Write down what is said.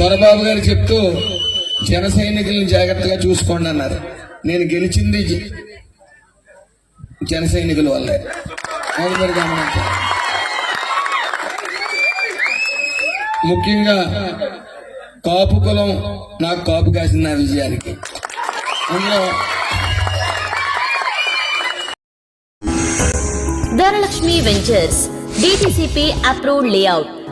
దొరబాబు గారు చెప్తూ జన సైనికులను జాగ్రత్తగా చూసుకోండి అన్నారు. నేను గెలిచింది జన సైనికుల వల్లే. మీరు ముఖ్యంగా కాపు కులం నాకు కాపు కాసింది నా విజయానికి. అందులో Dhanalakshmi ventures DTCP approved layout